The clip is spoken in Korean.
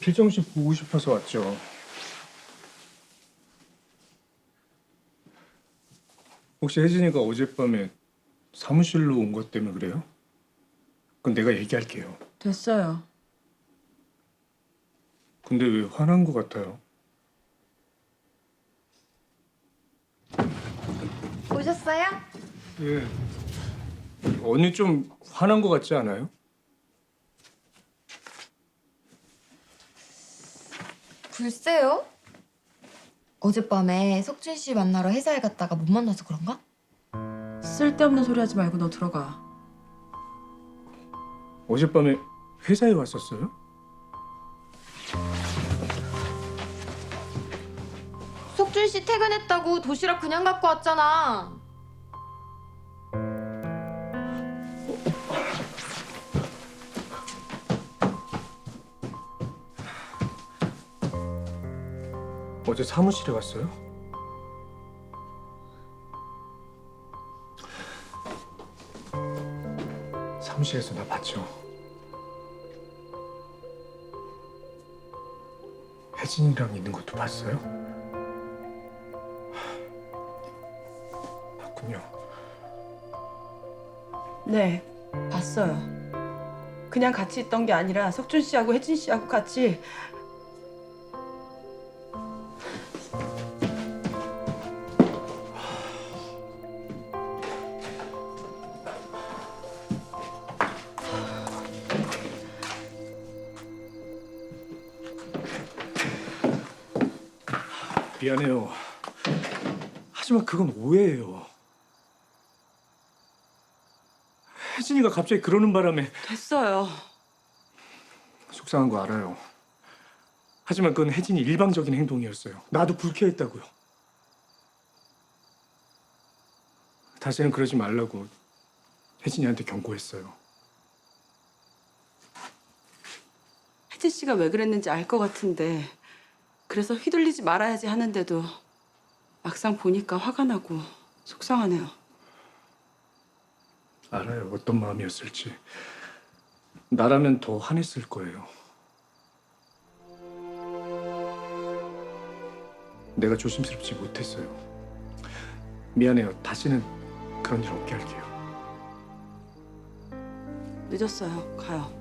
필정 씨 보고 싶어서 왔죠. 혹시 혜진이가 어젯밤에 사무실로 온 것 때문에 그래요? 그건 내가 얘기할게요. 됐어요. 근데 왜 화난 것 같아요? 오셨어요? 예. 언니 좀 화난 것 같지 않아요? 글쎄요. 어젯밤에 석준 씨 만나러 회사에 갔다가 못 만나서 그런가? 쓸데없는 소리 하지 말고 너 들어가. 어젯밤에 회사에 왔었어요? 석준 씨 퇴근했다고 도시락 그냥 갖고 왔잖아. 어제 사무실에 왔어요? 사무실에서 나 봤죠. 혜진이랑 있는 것도 봤어요? 봤군요. 네, 봤어요. 그냥 같이 있던 게 아니라 석준 씨하고 혜진 씨하고 같이 미안해요. 하지만 그건 오해예요. 혜진이가 갑자기 그러는 바람에 됐어요. 속상한 거 알아요. 하지만 그건 혜진이 일방적인 행동이었어요. 나도 불쾌했다고요. 다시는 그러지 말라고 혜진이한테 경고했어요. 혜진 씨가 왜 그랬는지 알 것 같은데 그래서 휘둘리지 말아야지 하는데도 막상 보니까 화가 나고 속상하네요. 알아요. 어떤 마음이었을지. 나라면 더 화냈을 거예요. 내가 조심스럽지 못했어요. 미안해요. 다시는 그런 일 없게 할게요. 늦었어요. 가요.